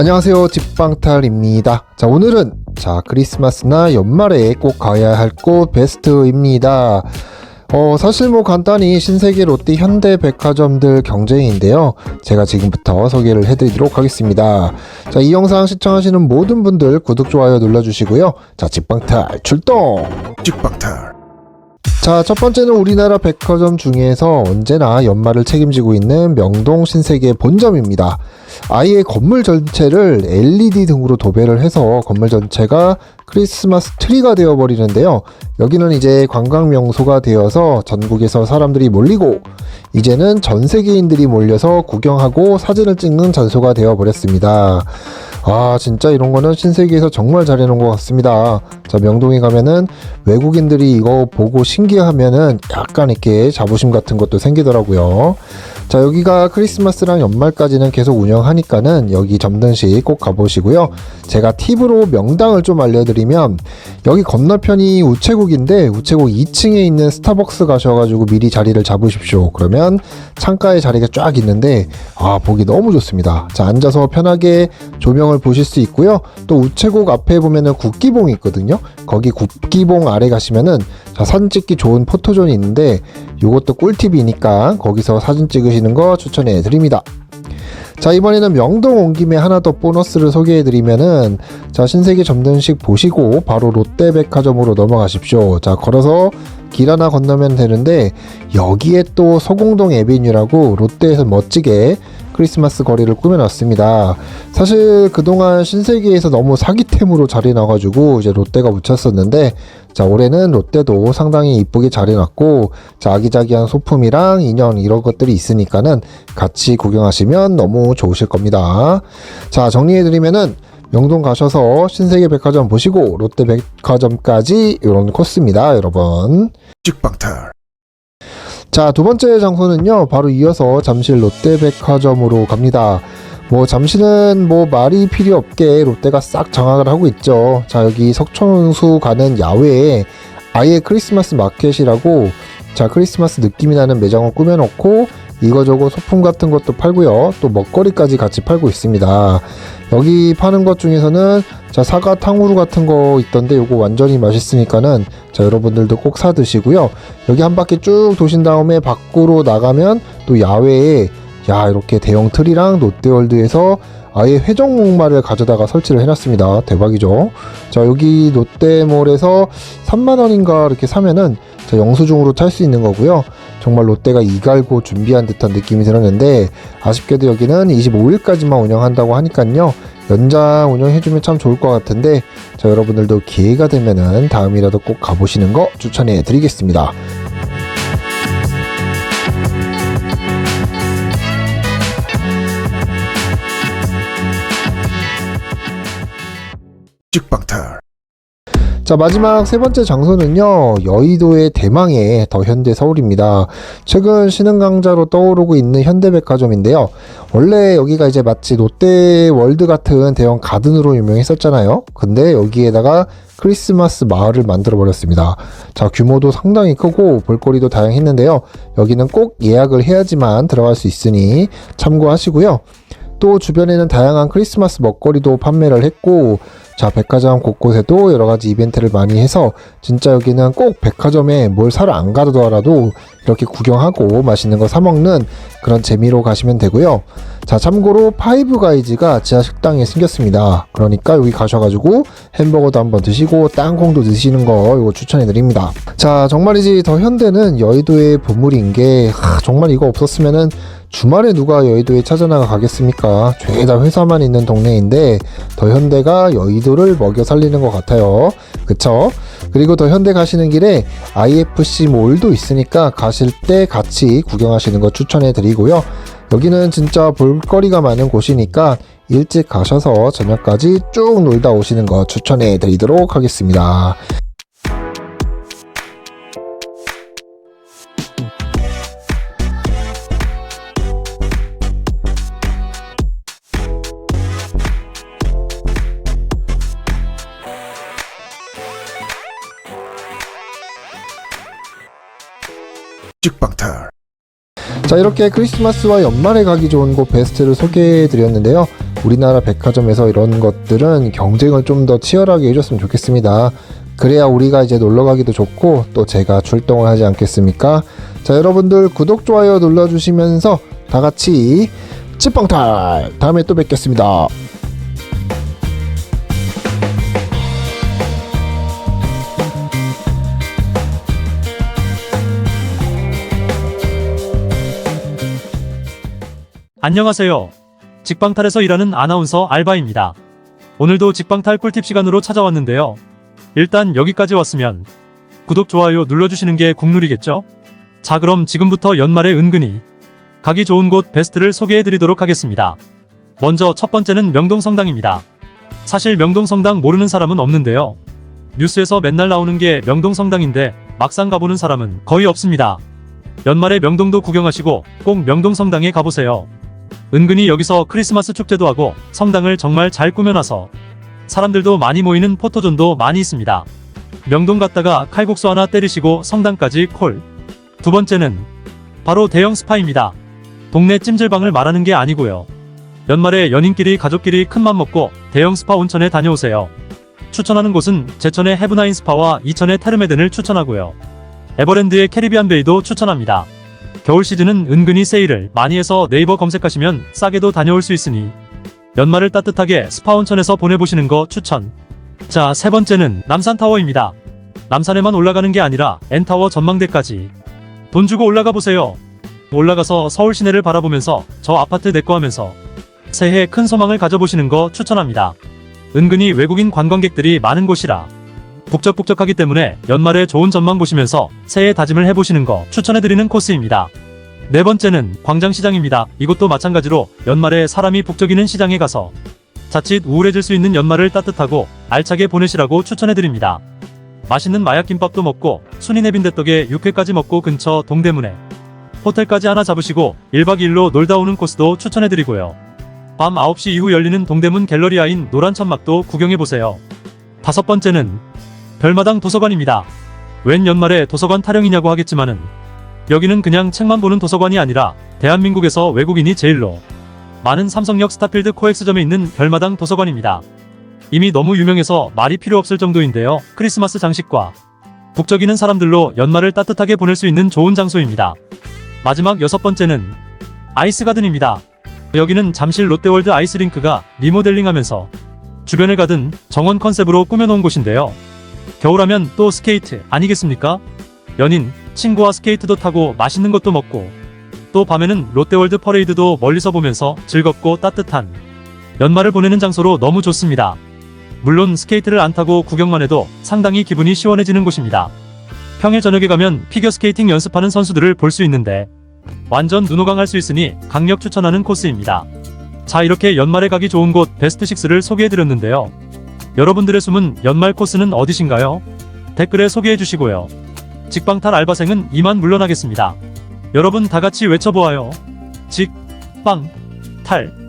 안녕하세요. 집방탈입니다. 자, 오늘은 자, 크리스마스나 연말에 꼭 가야 할 곳 베스트입니다. 어, 사실 뭐 간단히 신세계 롯데 현대 백화점들 경쟁인데요. 제가 지금부터 소개를 해드리도록 하겠습니다. 자, 이 영상 시청하시는 모든 분들 구독, 좋아요 눌러주시고요. 자, 집방탈 출동! 찍방탈 자, 첫 번째는 우리나라 백화점 중에서 언제나 연말을 책임지고 있는 명동 신세계 본점입니다. 아예 건물 전체를 LED 등으로 도배를 해서 건물 전체가 크리스마스 트리가 되어 버리는데요. 여기는 이제 관광 명소가 되어서 전국에서 사람들이 몰리고 이제는 전 세계인들이 몰려서 구경하고 사진을 찍는 장소가 되어 버렸습니다. 아, 진짜 이런 거는 신세계에서 정말 잘해놓은 것 같습니다. 자, 명동에 가면은 외국인들이 이거 보고 신기하면은 약간 이렇게 자부심 같은 것도 생기더라고요. 자, 여기가 크리스마스랑 연말까지는 계속 운영하니까는 여기 점등식 꼭 가보시고요. 제가 팁으로 명당을 좀 알려드리면 여기 건너편이 우체국인데 우체국 2층에 있는 스타벅스 가셔가지고 미리 자리를 잡으십시오. 그러면 창가에 자리가 쫙 있는데 아 보기 너무 좋습니다. 자 앉아서 편하게 조명을 보실 수 있고요. 또 우체국 앞에 보면은 국기봉이 있거든요. 거기 국기봉 아래 가시면은 자, 사진 찍기 좋은 포토존이 있는데 이것도 꿀팁이니까 거기서 사진 찍으시는 거 추천해 드립니다. 자 이번에는 명동 온 김에 하나 더 보너스를 소개해드리면은 자 신세계 점등식 보시고 바로 롯데백화점으로 넘어가십시오. 자 걸어서 길 하나 건너면 되는데 여기에 또 소공동 에비뉴라고 롯데에서 멋지게 크리스마스 거리를 꾸며놨습니다. 사실 그동안 신세계에서 너무 사기템으로 자리 나가지고 이제 롯데가 묻혔었는데 자 올해는 롯데도 상당히 이쁘게 자리 났고 자 아기자기한 소품이랑 인형 이런 것들이 있으니까는 같이 구경하시면 너무 좋으실 겁니다. 자 정리해드리면은 명동 가셔서 신세계 백화점 보시고 롯데 백화점까지 이런 코스입니다, 여러분. 찍방탈 자, 두 번째 장소는요, 바로 이어서 잠실 롯데백화점으로 갑니다. 뭐, 잠실은 뭐, 말이 필요 없게 롯데가 싹 장악을 하고 있죠. 자, 여기 석촌수 가는 야외에 아예 크리스마스 마켓이라고, 자, 크리스마스 느낌이 나는 매장을 꾸며놓고, 이거저거 소품 같은 것도 팔고요. 또 먹거리까지 같이 팔고 있습니다. 여기 파는 것 중에서는 자 사과 탕후루 같은 거 있던데 요거 완전히 맛있으니까는 자 여러분들도 꼭 사 드시고요. 여기 한 바퀴 쭉 도신 다음에 밖으로 나가면 또 야외에 야 이렇게 대형 틀이랑 롯데월드에서 아예 회전 목마를 가져다가 설치를 해놨습니다. 대박이죠. 자 여기 롯데몰에서 3만 원인가 이렇게 사면은 자 영수증으로 탈 수 있는 거고요. 정말 롯데가 이갈고 준비한 듯한 느낌이 들었는데 아쉽게도 여기는 25일까지만 운영한다고 하니까요. 연장 운영해주면 참 좋을 것 같은데 자 여러분들도 기회가 되면은 다음이라도 꼭 가보시는 거 추천해 드리겠습니다. 찍방탈 자 마지막 세 번째 장소는요 여의도의 대망의 더 현대 서울입니다. 최근 신흥 강자로 떠오르고 있는 현대백화점인데요. 원래 여기가 이제 마치 롯데월드 같은 대형 가든으로 유명했었잖아요. 근데 여기에다가 크리스마스 마을을 만들어 버렸습니다. 자 규모도 상당히 크고 볼거리도 다양했는데요. 여기는 꼭 예약을 해야지만 들어갈 수 있으니 참고하시고요. 또 주변에는 다양한 크리스마스 먹거리도 판매를 했고 자 백화점 곳곳에도 여러 가지 이벤트를 많이 해서 진짜 여기는 꼭 백화점에 뭘 사러 안 가더라도 이렇게 구경하고 맛있는 거 사 먹는 그런 재미로 가시면 되고요. 자 참고로 파이브 가이즈가 지하 식당에 생겼습니다. 그러니까 여기 가셔가지고 햄버거도 한번 드시고 땅콩도 드시는 거 이거 추천해 드립니다. 자 정말이지 더 현대는 여의도의 보물인 게 하, 정말 이거 없었으면은 주말에 누가 여의도에 찾아나가 가겠습니까? 죄다 회사만 있는 동네인데 더 현대가 여의도를 먹여 살리는 것 같아요. 그쵸? 그리고 더 현대 가시는 길에 IFC 몰도 있으니까 가실 때 같이 구경하시는 거 추천해 드리고요. 여기는 진짜 볼거리가 많은 곳이니까 일찍 가셔서 저녁까지 쭉 놀다 오시는 거 추천해 드리도록 하겠습니다. 자 이렇게 크리스마스와 연말에 가기 좋은 곳 베스트를 소개해 드렸는데요 우리나라 백화점에서 이런 것들은 경쟁을 좀 더 치열하게 해줬으면 좋겠습니다. 그래야 우리가 이제 놀러 가기도 좋고 또 제가 출동을 하지 않겠습니까? 자, 여러분들 구독, 좋아요 눌러주시면서 다 같이 찌빵탈! 다음에 또 뵙겠습니다. 안녕하세요. 직방탈에서 일하는 아나운서 알바입니다. 오늘도 직방탈 꿀팁 시간으로 찾아왔는데요. 일단 여기까지 왔으면 구독, 좋아요 눌러주시는 게 국룰이겠죠? 자, 그럼 지금부터 연말에 은근히 가기 좋은 곳 베스트를 소개해드리도록 하겠습니다. 먼저 첫 번째는 명동성당입니다. 사실 명동성당 모르는 사람은 없는데요. 뉴스에서 맨날 나오는 게 명동성당인데 막상 가보는 사람은 거의 없습니다. 연말에 명동도 구경하시고 꼭 명동성당에 가보세요. 은근히 여기서 크리스마스 축제도 하고 성당을 정말 잘 꾸며놔서 사람들도 많이 모이는 포토존도 많이 있습니다. 명동 갔다가 칼국수 하나 때리시고 성당까지 콜. 두 번째는 바로 대형 스파입니다. 동네 찜질방을 말하는 게 아니고요. 연말에 연인끼리 가족끼리 큰맘 먹고 대형 스파 온천에 다녀오세요. 추천하는 곳은 제천의 해브나인 스파와 이천의 테르메든을 추천하고요. 에버랜드의 캐리비안 베이도 추천합니다. 겨울 시즌은 은근히 세일을 많이 해서 네이버 검색하시면 싸게도 다녀올 수 있으니 연말을 따뜻하게 스파 온천에서 보내보시는 거 추천. 자, 세 번째는 남산타워입니다. 남산에만 올라가는 게 아니라 N타워 전망대까지 돈 주고 올라가 보세요. 올라가서 서울 시내를 바라보면서 저 아파트 내거 하면서 새해 큰 소망을 가져보시는 거 추천합니다. 은근히 외국인 관광객들이 많은 곳이라 북적북적하기 때문에 연말에 좋은 전망 보시면서 새해 다짐을 해보시는 거 추천해드리는 코스입니다. 네 번째는 광장시장입니다. 이곳도 마찬가지로 연말에 사람이 북적이는 시장에 가서 자칫 우울해질 수 있는 연말을 따뜻하고 알차게 보내시라고 추천해드립니다. 맛있는 마약김밥도 먹고 순이네 빈대떡에 육회까지 먹고 근처 동대문에 호텔까지 하나 잡으시고 1박 2일로 놀다 오는 코스도 추천해드리고요. 밤 9시 이후 열리는 동대문 갤러리아인 노란 천막도 구경해보세요. 다섯 번째는 별마당 도서관입니다. 웬 연말에 도서관 타령이냐고 하겠지만은 여기는 그냥 책만 보는 도서관이 아니라 대한민국에서 외국인이 제일로 많은 삼성역 스타필드 코엑스점에 있는 별마당 도서관입니다. 이미 너무 유명해서 말이 필요 없을 정도인데요. 크리스마스 장식과 북적이는 사람들로 연말을 따뜻하게 보낼 수 있는 좋은 장소입니다. 마지막 여섯 번째는 아이스가든입니다. 여기는 잠실 롯데월드 아이스링크가 리모델링하면서 주변을 가든 정원 컨셉으로 꾸며놓은 곳인데요. 겨울하면 또 스케이트 아니겠습니까? 연인, 친구와 스케이트도 타고 맛있는 것도 먹고 또 밤에는 롯데월드 퍼레이드도 멀리서 보면서 즐겁고 따뜻한 연말을 보내는 장소로 너무 좋습니다. 물론 스케이트를 안 타고 구경만 해도 상당히 기분이 시원해지는 곳입니다. 평일 저녁에 가면 피겨스케이팅 연습하는 선수들을 볼 수 있는데 완전 눈호강할 수 있으니 강력 추천하는 코스입니다. 자 이렇게 연말에 가기 좋은 곳 베스트 6를 소개해드렸는데요. 여러분들의 숨은 연말 코스는 어디신가요? 댓글에 소개해 주시고요. 직방탈 알바생은 이만 물러나겠습니다. 여러분 다 같이 외쳐보아요. 직, 빵, 탈.